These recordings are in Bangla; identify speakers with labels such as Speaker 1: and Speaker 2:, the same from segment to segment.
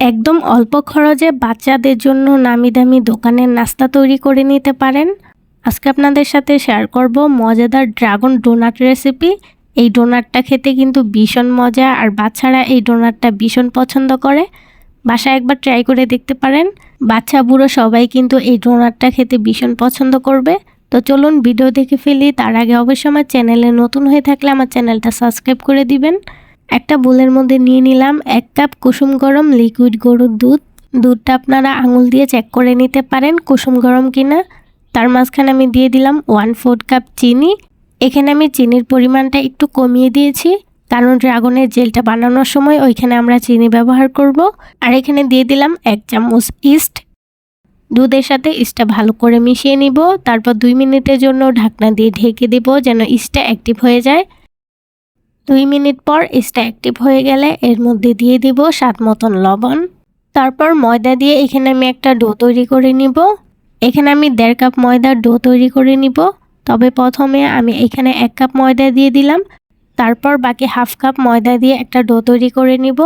Speaker 1: একদম অল্প খরচে বাচ্চাদের জন্য নামি দামি দোকানের নাস্তা তৈরি করে নিতে পারেন। আজকে আপনাদের সাথে শেয়ার করব মজাদার ড্রাগন ডোনাট রেসিপি এই ডোনাটটা খেতে কিন্তু ভীষণ মজা আর বাচ্চারা এই ডোনাটটা ভীষণ পছন্দ করে। বাসায় একবার ট্রাই করে দেখতে পারেন। বাচ্চা, বুড়ো সবাই কিন্তু এই ডোনাটটা খেতে ভীষণ পছন্দ করবে। তো চলুন ভিডিও দেখে ফেলি। তার আগে অবশ্যই আমার চ্যানেলে নতুন হয়ে থাকলে আমার চ্যানেলটা সাবস্ক্রাইব করে দিবেন। একটা বোলের মধ্যে নিয়ে নিলাম এক কাপ কুসুম গরম লিকুইড গরুর দুধ। দুধটা আপনারা আঙুল দিয়ে চেক করে নিতে পারেন কুসুম গরম কিনা। তার মাঝখানে আমি দিয়ে দিলাম ওয়ান ফোর্থ কাপ চিনি। এখানে আমি চিনির পরিমাণটা একটু কমিয়ে দিয়েছি, কারণ ড্রাগনের জেলটা বানানোর সময় ওইখানে আমরা চিনি ব্যবহার করব। আর এখানে দিয়ে দিলাম এক চামচ ইস্ট দুধের সাথে ইস্টটা ভালো করে মিশিয়ে নিব, তারপর দুই মিনিটের জন্য ঢাকনা দিয়ে ঢেকে দেব যেন ইস্টটা অ্যাক্টিভ হয়ে যায়। দুই মিনিট পর ইস্টটা অ্যাক্টিভ হয়ে গেলে এর মধ্যে দিয়ে দিব স্বাদ মতন লবণ। তারপর ময়দা দিয়ে এখানে আমি একটা ডো তৈরি করে নিব। এখানে আমি দেড় কাপ ময়দার ডো তৈরি করে নিব। তবে প্রথমে আমি এখানে এক কাপ ময়দা দিয়ে দিলাম। তারপর বাকি হাফ কাপ ময়দা দিয়ে একটা ডো তৈরি করে নিব।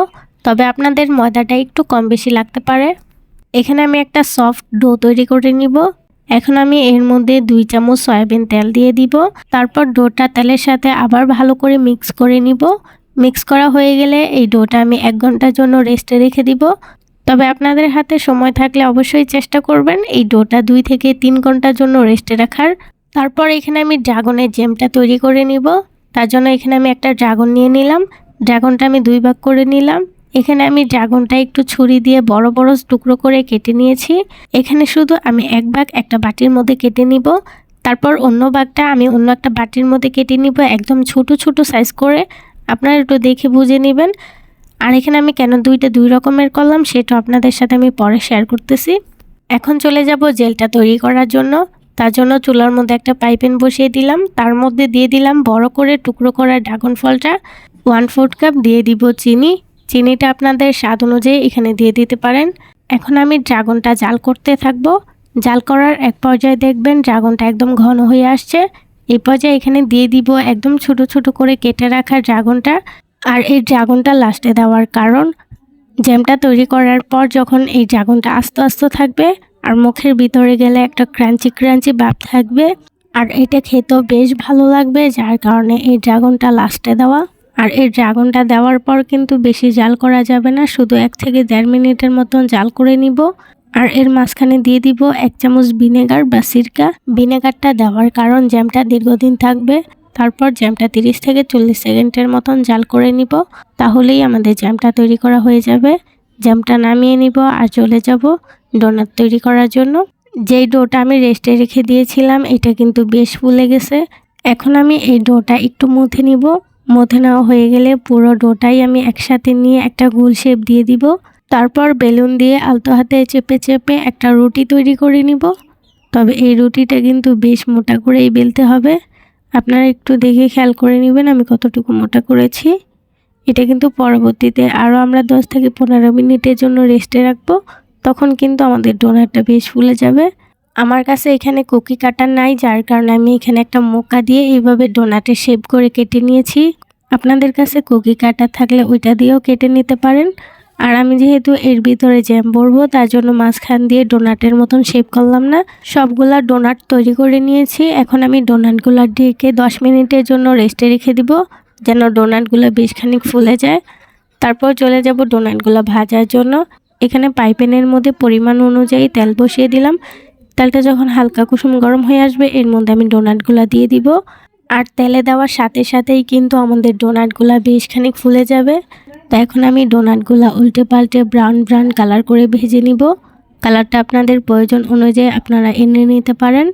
Speaker 1: তবে আপনাদের ময়দাটা একটু কম বেশি লাগতে পারে। এখানে আমি একটা সফট ডো তৈরি করে নিব। এখন আমি এর মধ্যে দুই চামচ সয়াবিন তেল দিয়ে দিব। তারপর ডোটা তেলের সাথে আবার ভালো করে মিক্স করে নিব। মিক্স করা হয়ে গেলে এই ডোটা আমি এক ঘণ্টার জন্য রেস্টে রেখে দিব। তবে আপনাদের হাতে সময় থাকলে অবশ্যই চেষ্টা করবেন এই ডোটা দুই থেকে তিন ঘণ্টার জন্য রেস্টে রাখার। তারপর এখানে আমি ড্রাগনের জেমটা তৈরি করে নিব। তার জন্য এখানে আমি একটা ড্রাগন নিয়ে নিলাম। ড্রাগনটা আমি দুই ভাগ করে নিলাম। এখানে আমি ড্রাগনটা একটু ছুরি দিয়ে বড় বড় টুকরো করে কেটে নিয়েছি। এখানে শুধু আমি এক ভাগ একটা বাটির মধ্যে কেটে নিব। তারপর অন্য ভাগটা আমি অন্য একটা বাটির মধ্যে কেটে নিব একদম ছোট ছোট সাইজ করে। আপনারা একটু দেখে বুঝে নেবেন। আর এখানে আমি কেন দুইটা দুই রকমের করলাম সেটা আপনাদের সাথে আমি পরে শেয়ার করতেছি। এখন চলে যাব জেলটা তৈরি করার জন্য। তার জন্য চুলার মধ্যে একটা পাইপেন বসিয়ে দিলাম। তার মধ্যে দিয়ে দিলাম বড় করে টুকরো করা ড্রাগন ফলটা। ওয়ান ফোর্থ কাপ দিয়ে দিব চিনি। চিনিটা আপনাদের স্বাদ অনুযায়ী এখানে দিয়ে দিতে পারেন। এখন আমি ড্রাগনটা জাল করতে থাকব। জাল করার এক পর্যায়ে দেখবেন ড্রাগনটা একদম ঘন হয়ে আসছে। এই পর্যায়ে এখানে দিয়ে দিব একদম ছোট ছোট করে কেটে রাখা ড্রাগনটা। আর এই ড্রাগনটা লাস্টে দেওয়ার কারণ, জ্যামটা তৈরি করার পর যখন এই ড্রাগনটা আস্তে আস্তে থাকবে, আর মুখের ভিতরে গেলে একটা ক্রাঞ্চি ক্রাঞ্চি ভাব থাকবে। আর এটা খেতেও বেশ ভালো লাগবে, যার কারণে এই ড্রাগনটা লাস্টে দেওয়া। আর এই ড্রাগনটা দেওয়ার পর কিন্তু বেশি জাল করা যাবে না, শুধু এক থেকে দেড় মিনিটের মতন জাল করে নিব। আর এর মাঝখানে দিয়ে দিব এক চামচ ভিনেগার বা সিরকা। ভিনেগারটা দেওয়ার কারণ জ্যামটা দীর্ঘদিন থাকবে। তারপর জ্যামটা তিরিশ থেকে চল্লিশ সেকেন্ডের মতন জাল করে নিব, তাহলেই আমাদের জ্যামটা তৈরি করা হয়ে যাবে। জ্যামটা নামিয়ে নিব আর চলে যাব ডোনাট তৈরি করার জন্য। যেই ডোটা আমি রেস্টে রেখে দিয়েছিলাম, এটা কিন্তু বেশ ফুলে গেছে। এখন আমি এই ডোটা একটু মুথে নিব। মথে নেওয়া হয়ে গেলে পুরো ডোটাই আমি একসাথে নিয়ে একটা গোল শেপ দিয়ে দিব। তারপর বেলুন দিয়ে আলতো হাতে চেপে চেপে একটা রুটি তৈরি করে নিব। তবে এই রুটিটা কিন্তু বেশ মোটা করেই বেলতে হবে। আপনারা একটু দেখে খেয়াল করে নেবেন আমি কতটুকু মোটা করেছি। এটা কিন্তু পরবর্তীতে আরও আমরা দশ থেকে পনেরো মিনিটের জন্য রেস্টে রাখব। তখন কিন্তু আমাদের ডোনারটা বেশ ফুলে যাবে। আমার কাছে এখানে কুকি কাটার নাই, যার কারণে আমি এখানে একটা মোকা দিয়ে এইভাবে ডোনাটের শেপ করে কেটে নিয়েছি। আপনাদের কাছে কুকি কাটা থাকলে ওইটা দিয়েও কেটে নিতে পারেন। আর আমি যেহেতু এর ভিতরে জ্যাম ভরবো, তার জন্য মাঝখান দিয়ে ডোনাটের মতন শেপ করলাম না। সবগুলা ডোনাট তৈরি করে নিয়েছি। এখন আমি ডোনাটগুলো ঢেকে দশ মিনিটের জন্য রেস্টে রেখে দিব, যেন ডোনাটগুলো বেশ খানিক ফুলে যায়। তারপর চলে যাব ডোনাটগুলো ভাজার জন্য। এখানে পাইপেনের মধ্যে পরিমাণ অনুযায়ী তেল বসিয়ে দিলাম। তেলটা যখন হালকা কুসুম গরম হয়ে আসবে, এর মধ্যে আমি ডোনাটগুলো দিয়ে দিব। আর তেলে দেওয়ার সাথে সাথেই কিন্তু আমাদের ডোনাটগুলো বেশ খানিক ফুলে যাবে। তো এখন আমি ডোনাটগুলো উল্টে পাল্টে ব্রাউন ব্রাউন কালার করে ভেজে নিব। কালারটা আপনাদের প্রয়োজন অনুযায়ী আপনারা এনে নিতে পারেন।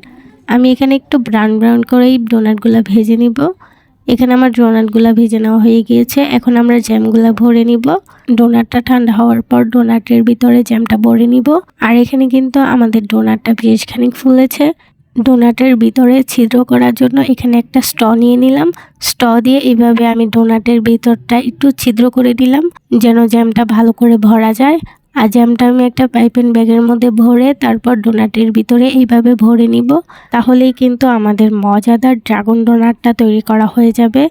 Speaker 1: আমি এখানে একটু ব্রাউন ব্রাউন করেই ডোনাটগুলো ভেজে নিব। এখানে আমার ডোনাটগুলো ভেজে নেওয়া হয়ে গিয়েছে। এখন আমরা জ্যামগুলো ভরে নিব। ডোনাটটা ঠান্ডা হওয়ার পর ডোনাটের ভিতরে জ্যামটা ভরে নিব। আর এখানে কিন্তু আমাদের ডোনাটটা বেশ খানিক ফুলেছে। ডোনাটের ভিতরে ছিদ্র করার জন্য এখানে একটা স্ট নিয়ে নিলাম। স্ট দিয়ে এইভাবে আমি ডোনাটের ভিতরটা একটু ছিদ্র করে দিলাম, যেন জ্যামটা ভালো করে ভরা যায়। আর জ্যামটা আমি একটা পাইপেন ব্যাগের মধ্যে ভরে তারপর ডোনাটের ভিতরে এইভাবে ভরে নিব। তাহলেই কিন্তু আমাদের মজাদার ড্রাগন ডোনাটটা তৈরি করা হয়ে যাবে।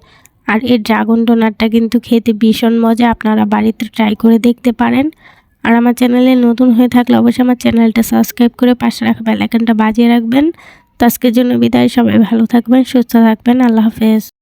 Speaker 1: আর এই ড্রাগন ডোনাটটা কিন্তু খেতে ভীষণ মজা, আপনারা বাড়িতে ট্রাই করে দেখতে পারেন। আর আমার চ্যানেলে নতুন হয়ে থাকলে অবশ্যই আমার চ্যানেলটা সাবস্ক্রাইব করে পাশে রাখা বেল আইকনটা বাজিয়ে রাখবেন। তো আজকের জন্য বিদায়, সবাই ভালো থাকবেন, সুস্থ থাকবেন, আল্লাহ হাফেজ।